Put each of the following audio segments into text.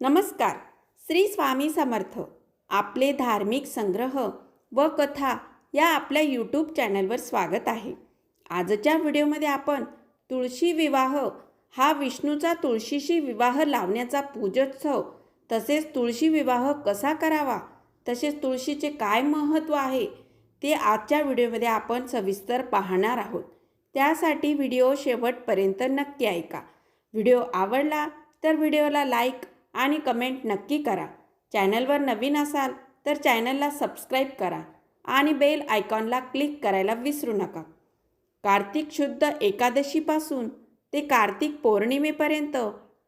नमस्कार. श्री स्वामी समर्थ. आपले धार्मिक संग्रह व कथा या आपल्या यूट्यूब चॅनलवर स्वागत आहे. आजच्या व्हिडिओमध्ये आपण तुळशी विवाह हा विष्णूचा तुळशीशी विवाह लावण्याचा पूजोत्सव तसेच तुळशी विवाह कसा करावा तसेच तुळशीचे काय महत्त्व आहे ते आजच्या व्हिडिओमध्ये आपण सविस्तर पाहणार आहोत. त्यासाठी व्हिडिओ शेवटपर्यंत नक्की ऐका. व्हिडिओ आवडला तर व्हिडिओला लाईक आणि कमेंट नक्की करा. चॅनलवर नवीन असाल तर चॅनलला सबस्क्राईब करा आणि बेल आयकॉनला क्लिक करायला विसरू नका. कार्तिक शुद्ध एकादशीपासून ते कार्तिक पौर्णिमेपर्यंत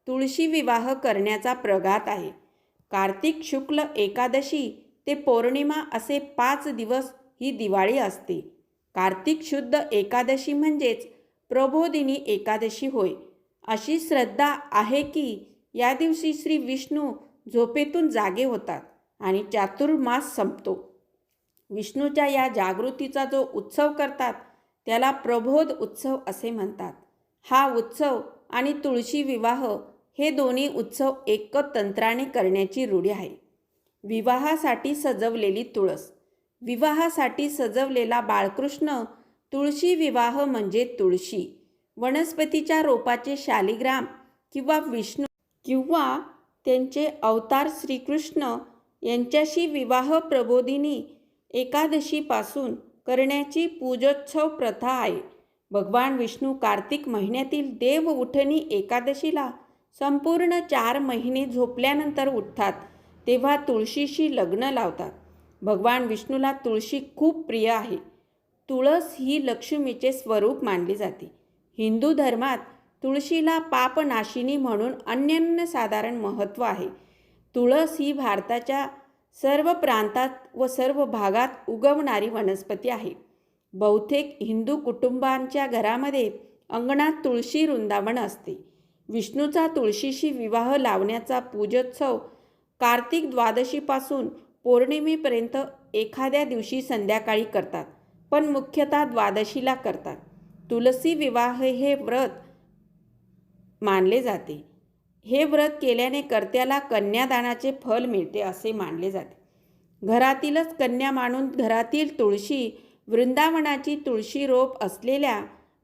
तुळशी विवाह करण्याचा प्रघात आहे. कार्तिक शुक्ल एकादशी ते पौर्णिमा असे पाच दिवस ही दिवाळी असते. कार्तिक शुद्ध एकादशी म्हणजेच प्रबोधिनी एकादशी होय. अशी श्रद्धा आहे की या दिवशी श्री विष्णू झोपेतून जागे होतात आणि चातुर्मास संपतो. विष्णूच्या या जागृतीचा जो उत्सव करतात त्याला प्रबोध उत्सव असे म्हणतात. हा उत्सव आणि तुळशी विवाह हे दोन्ही उत्सव एकतंत्राने करण्याची रूढी आहे. विवाहासाठी सजवलेली तुळस विवाहासाठी सजवलेला बाळकृष्ण तुळशी विवाह म्हणजे तुळशी वनस्पतीच्या रोपाचे शालिग्राम किंवा विष्णू किंवा त्यांचे अवतार श्रीकृष्ण यांच्याशी विवाह प्रबोधिनी एकादशीपासून करण्याची पूजोत्सव प्रथा आहे. भगवान विष्णू कार्तिक महिन्यातील देव उठणी एकादशीला संपूर्ण चार महिने झोपल्यानंतर उठतात तेव्हा तुळशीशी लग्न लावतात. भगवान विष्णूला तुळशी खूप प्रिय आहे. तुळस ही लक्ष्मीचे स्वरूप मानली जाते. हिंदू धर्मात तुळशीला पापनाशिनी म्हणून अन्यन्यसाधारण महत्त्व आहे. तुळस ही भारताच्या सर्व प्रांतात व सर्व भागात उगवणारी वनस्पती आहे. बहुतेक हिंदू कुटुंबांच्या घरामध्ये अंगणात तुळशी वृंदावन असते. विष्णूचा तुळशीशी विवाह लावण्याचा पूजोत्सव कार्तिक द्वादशीपासून पौर्णिमेपर्यंत एखाद्या दिवशी संध्याकाळी करतात पण मुख्यतः द्वादशीला करतात. तुलसी विवाह हे व्रत मानले जाते. हे व्रत केल्याने कर्त्याला कन्यादानाचे फल मिळते असे मानले जाते. घरातीलच कन्या मानून घरातील तुळशी वृंदावनाची तुळशी रोप असलेल्या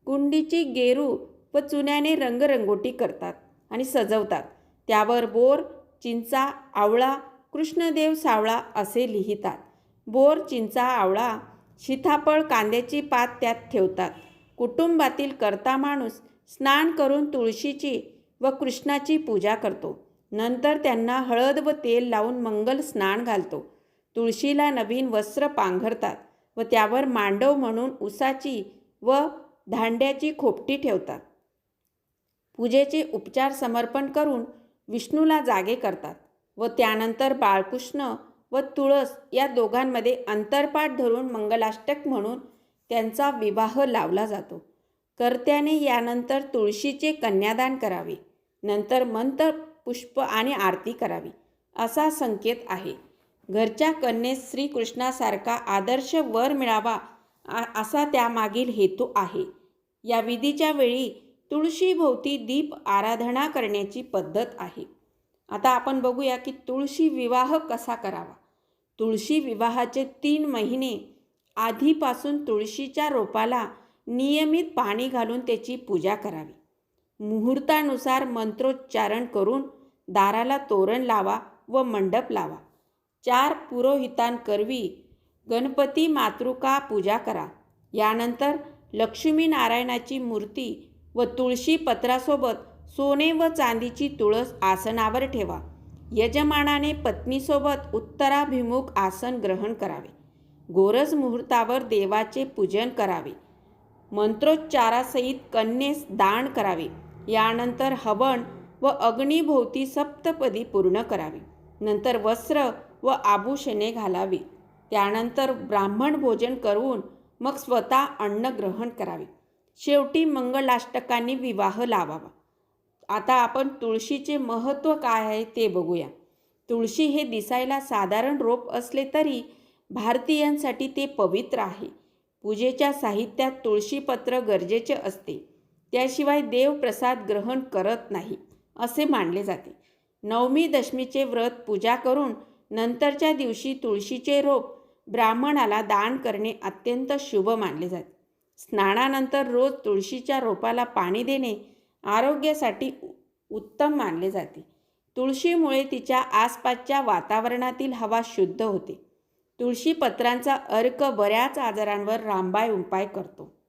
कुंडीची गेरू व चुन्याने रंगरंगोटी करतात आणि सजवतात. त्यावर बोर चिंचा आवळा कृष्णदेव सावळा असे लिहितात. बोर चिंचा आवळा सीताफळ कांद्याची पात त्यात ठेवतात. कुटुंबातील कर्ता माणूस स्नान करून तुळशीची व कृष्णाची पूजा करतो. नंतर त्यांना हळद व तेल लावून मंगल स्नान घालतो. तुळशीला नवीन वस्त्र पांघरतात व त्यावर मांडव म्हणून उसाची व धांड्याची खोपटी ठेवतात. पूजेचे उपचार समर्पण करून विष्णूला जागे करतात व त्यानंतर बाळकृष्ण व तुळस या दोघांमध्ये अंतरपाठ धरून मंगलाष्टक म्हणून त्यांचा विवाह लावला जातो. कर्त्याने यानंतर तुळशीचे कन्यादान करावे. नंतर मंत्र पुष्प आणि आरती करावी असा संकेत आहे. घरच्या कन्येस श्रीकृष्णासारखा आदर्श वर मिळावा असा त्यामागील हेतू आहे. या विधीच्या वेळी तुळशीभोवती दीप आराधना करण्याची पद्धत आहे. आता आपण बघूया की तुळशी विवाह कसा करावा. तुळशी विवाहाचे तीन महिने आधीपासून तुळशीच्या रोपाला नियमित पाणी घालून त्याची पूजा करावी. मुहूर्तानुसार मंत्रोच्चारण करून दाराला तोरण लावा व मंडप लावा. चार पुरोहितांकरवी गणपती मातृका पूजा करा. यानंतर लक्ष्मीनारायणाची मूर्ती व तुळशी पत्रासोबत सोने व चांदीची तुळस आसनावर ठेवा. यजमानाने पत्नीसोबत उत्तराभिमुख आसन ग्रहण करावे. गोरज मुहूर्तावर देवाचे पूजन करावे. मंत्रोच्चारासहित कन्येस दान करावे. यानंतर हवन व अग्निभोवती सप्तपदी पूर्ण करावी. नंतर वस्त्र व आभूषणे घालावी. त्यानंतर ब्राह्मण भोजन करून मग स्वतः अन्न ग्रहण करावे. शेवटी मंगलाष्टकांनी विवाह लावावा. आता आपण तुळशीचे महत्त्व काय आहे ते बघूया. तुळशी हे दिसायला साधारण रोप असले तरी भारतीयांसाठी ते पवित्र आहे. पूजेच्या साहित्यात तुळशीपत्र गरजेचे असते. त्याशिवाय देव प्रसाद ग्रहण करत नाही असे मानले जाते. नवमी दशमीचे व्रत पूजा करून नंतरच्या दिवशी तुळशीचे रोप ब्राह्मणाला दान करणे अत्यंत शुभ मानले जाते. स्नानानंतर रोज तुळशीच्या रोपाला पाणी देणे आरोग्यासाठी उ- उत्तम मानले जाते. तुळशीमुळे तिच्या आसपासच्या वातावरणातील हवा शुद्ध होते. तुळशीपत्रांचा अर्क बऱ्याच आजारांवर रामबाय उपाय करतो.